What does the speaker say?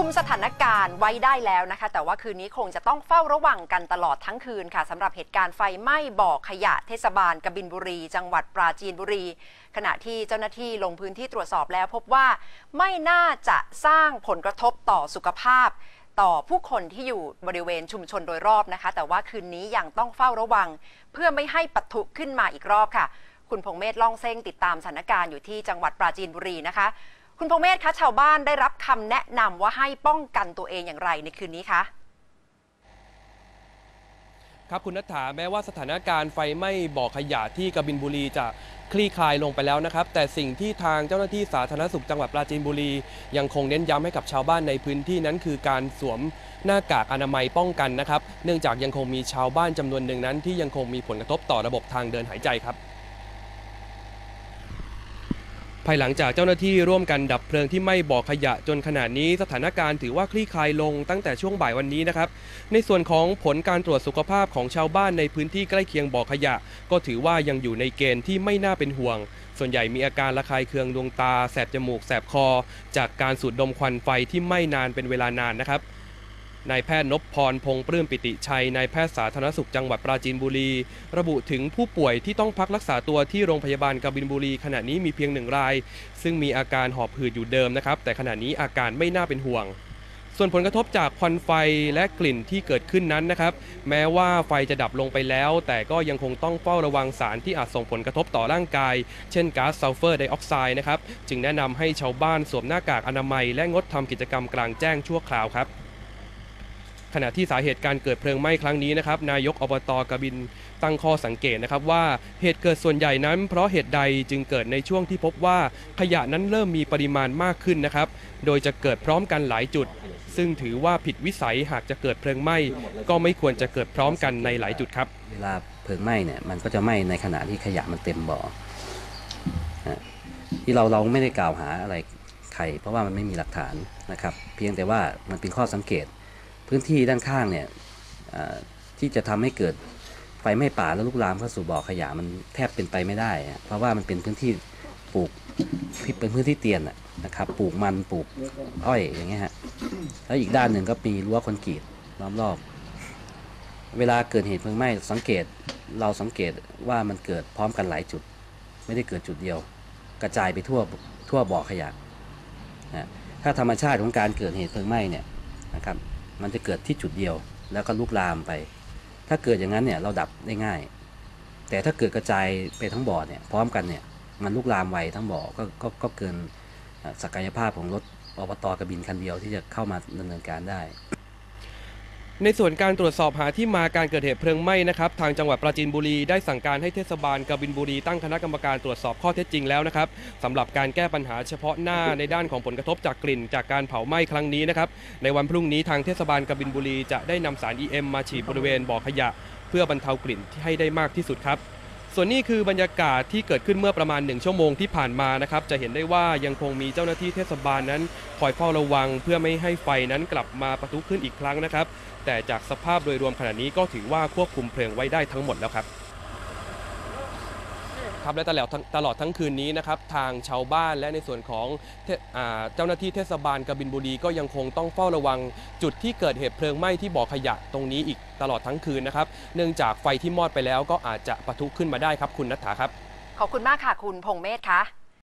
คุมสถานการณ์ไว้ได้แล้วนะคะ แต่ว่าคืนนี้คงจะต้องเฝ้าระวังกันตลอดทั้งคืนค่ะสำหรับเหตุการณ์ไฟไหม้บ่อขยะเทศบาลกบินบุรี จังหวัดปราจีนบุรี ขณะที่เจ้าหน้าที่ลงพื้นที่ตรวจสอบแล้ว พบว่าไม่น่าจะสร้างผลกระทบต่อสุขภาพ ต่อผู้คนที่อยู่บริเวณชุมชนโดยรอบนะคะ แต่ว่าคืนนี้ยังต้องเฝ้าระวัง เพื่อไม่ให้ปะทุขึ้นมาอีกรอบค่ะ คุณพงเมธล่องเส้งติดตามสถานการณ์อยู่ที่จังหวัดปราจีนบุรีนะคะ คุณพงเมธคะชาวบ้านได้รับคำแนะนำว่าให้ป้องกันตัวเองอย่างไรในคืนนี้คะครับคุณนัฐถาแม้ว่าสถานการณ์ไฟไหม้บ่อขยะที่กบินบุรีจะคลี่คลายลงไปแล้วนะครับ แต่สิ่งที่ทางเจ้าหน้าที่สาธารณสุขจังหวัดปราจีนบุรี ยังคงเน้นย้ำให้กับชาวบ้านในพื้นที่นั้น คือการสวมหน้ากากอนามัยป้องกันนะครับ เนื่องจากยังคงมีชาวบ้านจำนวนหนึ่งนั้น ที่ยังคงมีผลกระทบต่อระบบทางเดินหายใจครับ ภายหลังจากเจ้าหน้าที่ร่วมกันดับเพลิงที่ไหม้บ่อขยะจนขณะนี้สถานการณ์ถือว่าคลี่คลายลงตั้งแต่ช่วงบ่ายวันนี้นะครับ ในส่วนของผลการตรวจสุขภาพของชาวบ้านในพื้นที่ใกล้เคียงบ่อขยะ ก็ถือว่ายังอยู่ในเกณฑ์ที่ไม่น่าเป็นห่วง ส่วนใหญ่มีอาการระคายเคืองดวงตา แสบจมูก แสบคอ จากการสูดดมควันไฟที่ไหม้นานเป็นเวลานานนะครับ นายแพทย์นพพรพงษ์ปลื้มปิติชัยนายแพทย์สาธารณสุขจังหวัดปราจีนบุรี ระบุถึงผู้ป่วยที่ต้องพักรักษาตัวที่โรงพยาบาลกบินบุรีขณะนี้มีเพียงหนึ่งราย ซึ่งมีอาการหอบหืดอยู่เดิมนะครับ แต่ขณะนี้อาการไม่น่าเป็นห่วงส่วนผลกระทบจากควันไฟและกลิ่นที่เกิดขึ้นนั้นนะครับ แม้ว่าไฟจะดับลงไปแล้ว แต่ก็ยังคงต้องเฝ้าระวังสารที่อาจส่งผลกระทบต่อร่างกาย เช่นก๊าซซัลเฟอร์ไดออกไซด์นะครับ จึงแนะนำให้ชาวบ้านสวมหน้ากากอนามัย และงดทำกิจกรรมกลางแจ้งชั่วคราวครับ ขณะที่สาเหตุการเกิดเพลิงไหม้ครั้งนี้นะครับนายกอบตกบินตั้งข้อสังเกตนะครับว่าเหตุเกิดส่วนใหญ่นั้น เพราะเหตุใดจึงเกิดในช่วงที่พบว่าขยะนั้นเริ่มมีปริมาณมากขึ้นนะครับ โดยจะเกิดพร้อมกันหลายจุด ซึ่งถือว่าผิดวิสัยหากจะเกิดเพลิงไหม้ก็ไม่ควรจะเกิดพร้อมกันในหลายจุดครับ เวลาเพลิงไหม้เนี่ยมันก็จะไหม้ในขณะที่ขยะมันเต็มบ่อที่เราเราไม่ได้กล่าวหาอะไรใครเพราะว่ามันไม่มีหลักฐานนะครับ เพียงแต่ว่ามันเป็นข้อสังเกต พื้นที่ด้านข้างเนี่ยที่จะทำให้เกิดไฟไหม้ป่าแล้วลุกลามเข้าสู่บ่อขยะมันแทบเป็นไปไม่ได้ เพราะว่ามันเป็นพื้นที่ปลูกเป็นพื้นที่เตียนนะครับปลูกมันปลูกอ้อยอย่างเงี้ยฮะแล้วอีกด้านหนึ่งก็มีรั้วคอนกรีตล้อมรอบ เวลาเกิดเหตุเพลิงไหม้สังเกตเราสังเกตว่ามันเกิดพร้อมกันหลายจุด ไม่ได้เกิดจุดเดียว กระจายไปทั่วทั่วบ่อขยะนะถ้าธรรมชาติของการเกิดเหตุเพลิงไหม้เนี่ยนะครับ มันจะเกิดที่จุดเดียว แล้วก็ลุกลามไป ถ้าเกิดอย่างนั้นเนี่ยเราดับได้ง่าย แต่ถ้าเกิดกระจายไปทั้งบ่อเนี่ยพร้อมกันเนี่ยมันลุกลามไวทั้งบ่อก็ก็ก็เกินศักยภาพของรถอบตกระบินคันเดียวที่จะเข้ามาดำเนินการได้ ในส่วนการตรวจสอบหาที่มาการเกิดเหตุเพลิงไหม้นะครับทางจังหวัดปราจีนบุรีได้สั่งการให้เทศบาลกบินบุรีตั้งคณะกรรมการตรวจสอบข้อเท็จจริงแล้วนะครับสำหรับการแก้ปัญหาเฉพาะหน้าในด้านของผลกระทบจากกลิ่นจากการเผาไหม้ครั้งนี้นะครับในวันพรุ่งนี้ทางเทศบาลกบินบุรีจะได้นำสาร EM มาฉีดบริเวณบ่อขยะ เพื่อบรรเทากลิ่นที่ให้ได้มากที่สุดครับ ส่วนนี้คือบรรยากาศที่เกิดขึ้นเมื่อประมาณ 1 ชั่วโมงที่ผ่านมานะครับ จะเห็นได้ว่ายังคงมีเจ้าหน้าที่เทศบาลนั้น คอยเฝ้าระวังเพื่อไม่ให้ไฟนั้นกลับมาปะทุขึ้นอีกครั้งนะครับ แต่จากสภาพโดยรวมขณะนี้ก็ถือว่าควบคุมเพลิงไว้ได้ทั้งหมดแล้วครับ ครับและตลอดทั้งตลอดทั้งคืนนี้นะครับทางชาวบ้านและในส่วนของเจ้าหน้าที่เทศบาลกบินบุรีก็ยังคงต้องเฝ้าระวังจุดที่เกิดเหตุเพลิงไหม้ที่บ่อขยะตรงนี้อีกตลอดทั้งคืนนะครับ เนื่องจากไฟที่มอดไปแล้วก็อาจจะปะทุขึ้นมาได้ครับคุณนัทธาครับ ขอบคุณมากค่ะคุณพงเมธคะ